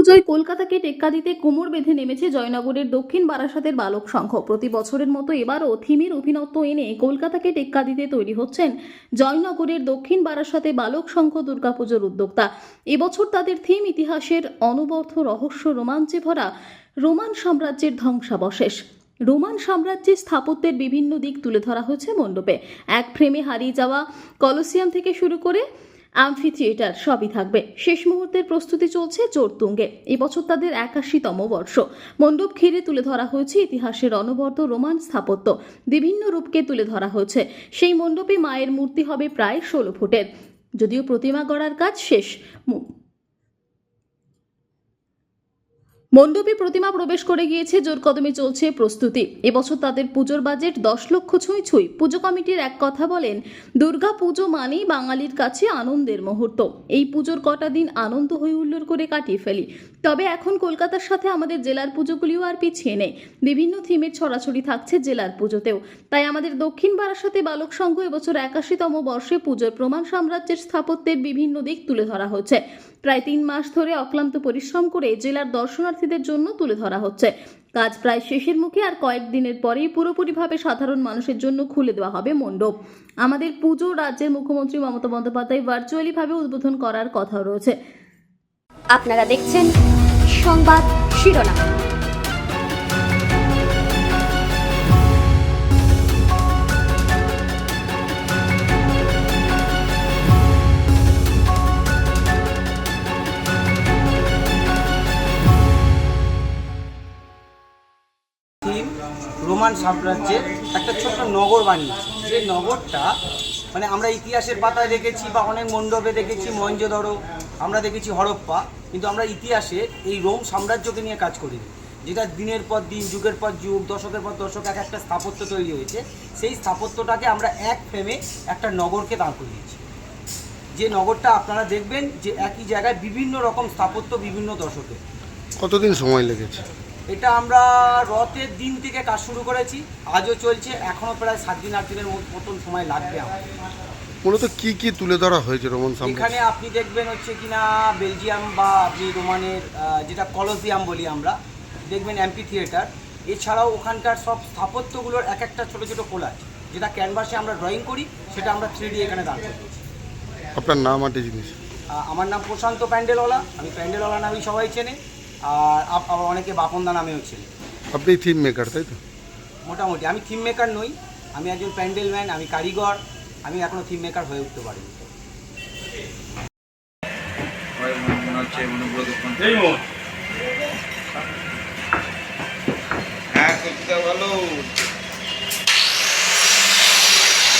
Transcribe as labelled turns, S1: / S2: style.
S1: পুজোয় কলকাতাকে টেক্কা দিতে কোমর বেঁধে নেমেছে জয়নগরের দক্ষিণ বারাসাতের বালক সংঘ। প্রতি বছরের মতো এবারও থিমের অভিনত্ব এনে কলকাতাকে টেক্কা দিতে তৈরি হচ্ছেন জয়নগরের দক্ষিণ বারাসাতে বালক সংঘ দুর্গাপুজোর উদ্যোক্তা। এবছর তাদের থিম ইতিহাসের অনবর্থ রহস্য রোমাঞ্চে ভরা রোমান সাম্রাজ্যের ধ্বংসাবশেষ। রোমান সাম্রাজ্যের স্থাপত্যের বিভিন্ন দিক তুলে ধরা হয়েছে মণ্ডপে। এক ফ্রেমে হারিয়ে যাওয়া কলোসিয়াম থেকে শুরু করে অ্যাম্ফি থিয়েটার সবই থাকবে। শেষ মুহূর্তের প্রস্তুতি চলছে জোরতুঙ্গে এবছর তাদের একাশিতম বর্ষ। মণ্ডপ ঘিরে তুলে ধরা হয়েছে ইতিহাসের অনবরত রোমান স্থাপত্য। বিভিন্ন রূপকে তুলে ধরা হয়েছে। সেই মণ্ডপে মায়ের মূর্তি হবে প্রায় ষোলো ফুটের। যদিও প্রতিমা গড়ার কাজ শেষ। মণ্ডপে প্রতিমা প্রবেশ করে গিয়েছে জোর কদমে চলছে প্রস্তুতি। এবছর তাদের পুজোর বাজেট দশ লক্ষ ছুঁই ছুঁই। পুজো কমিটির এক কথা বলেন, দুর্গা পুজো মানেই বাঙালির কাছে আনন্দের মুহূর্ত। এই পুজোর কটা দিন আনন্দ হই হুল্লোড় করে কাটিয়ে ফেলি। তবে এখন কলকাতার সাথে আমাদের জেলার পুজোগুলিও আর পিছিয়ে নেই। বিভিন্ন থিমের ছড়াছড়ি থাকছে জেলার পুজোতেও। তাই আমাদের দক্ষিণ বারাসাতে বালক সংঘ এবছর একাশিতম বর্ষে পুজোর প্রমাণ সাম্রাজ্যের স্থাপত্যের বিভিন্ন দিক তুলে ধরা হচ্ছে। প্রায় তিন মাস ধরে অক্লান্ত পরিশ্রম করে জেলার দর্শনার্থীদের জন্য তুলে ধরা হচ্ছে। কাজ প্রায় শেষের মুখে আর কয়েকদিনের পরেই পুরোপুরিভাবে সাধারণ মানুষের জন্য খুলে দেওয়া হবে মণ্ডপ। আমাদের পুজো রাজ্যের মুখ্যমন্ত্রী মমতা বন্দ্যোপাধ্যায় ভার্চুয়ালিভাবে উদ্বোধন করার কথা রয়েছে।
S2: আপনারা দেখছেন সংবাদ শিরোনাম।
S3: রোমান সাম্রাজ্যের একটা ছোট্ট নগর বানিয়েছে। যে নগরটা মানে আমরা ইতিহাসের পাতায় দেখেছি বা অনেক মণ্ডপে দেখেছি মহেঞ্জোদড়ো আমরা দেখেছি হরপ্পা, কিন্তু আমরা ইতিহাসে এই রোম সাম্রাজ্যকে নিয়ে কাজ করিনি। যেটা দিনের পর দিন, যুগের পর যুগ, দশকের পর দশক এক একটা স্থাপত্য তৈরি হয়েছে, সেই স্থাপত্যটাকে আমরা এক ফ্রেমে একটা নগরকে দাঁড় করিয়েছি। যে নগরটা আপনারা দেখবেন যে একই জায়গায় বিভিন্ন রকম স্থাপত্য বিভিন্ন দশকে।
S4: কতদিন সময় লেগেছে?
S3: এটা আমরা রথের দিন থেকে কাজ শুরু করেছি আজও চলছে এখনও প্রায় সাত দিন আট দিনের মত- মতন সময় লাগবে আমার।
S4: মূলত কি কি তুলে ধরা হয়েছে রোমান
S3: এখানে আপনি দেখবেন হচ্ছে কিনা বেলজিয়াম বা আপনি রোমানের যেটা কলোসিয়াম বলি আমরা দেখবেন অ্যাম্পি থিয়েটার। এছাড়াও ওখানকার সব স্থাপত্যগুলোর এক একটা ছোটো ছোটো কোলাজ যেটা ক্যানভাসে আমরা ড্রয়িং করি সেটা আমরা থ্রি এখানে দাঁড় করেছি।
S4: আপনার নাম আটে জিনিস
S3: আমার নাম প্রশান্ত প্যান্ডেলওয়ালা আমি প্যান্ডেলওয়ালা নামেই সবাই চেনে। আর আপ- আবার অনেকে বাপনদা নামেও ছিল।
S4: আপনি থিম মেকার তাই তো?
S3: মোটামুটি। আমি থিম মেকার নই। আমি একজন প্যান্ডেল ম্যান আমি কারিগর। আমি এখনও থিম মেকার হয়ে উঠতে পারিনি।
S5: হয় ভালো।